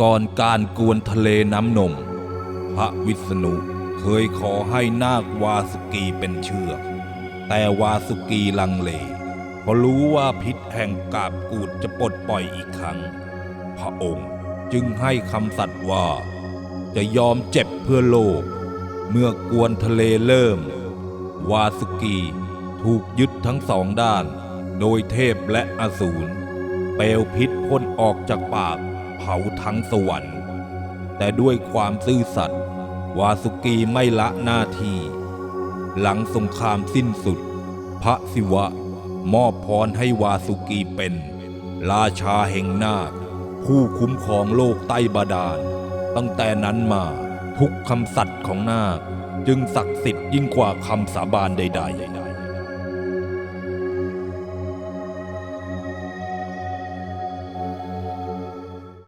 ก่อนการกวนทะเลน้ำนม พระวิษณุเคยขอให้นาควาสุกีเป็นเชือกแต่วาสุกีลังเลเพราะรู้ว่าพิษแห่งกาบกูดจะปลดปล่อยอีกครั้ง พระองค์จึงให้คำสัตย์ว่า จะยอมเจ็บเพื่อโลก เมื่อกวนทะเลเริ่ม วาสุกีถูกยึดทั้งสองด้าน โดยเทพและอสูรเปลวพิษพ่นออกจากปาก เผาทั้งสวรรค์ แต่ด้วยความซื่อสัตย์วาสุกีไม่ละหน้าที่ หลังสงครามสิ้นสุด พระศิวะมอบพรให้วาสุกีเป็น ราชาแห่งนาค ผู้คุ้มครองโลกใต้บาดาล ตั้งแต่นั้นมาทุกคำสัตย์ของนาค จึงศักดิ์สิทธิ์ยิ่งกว่าคำสาบานใด ๆ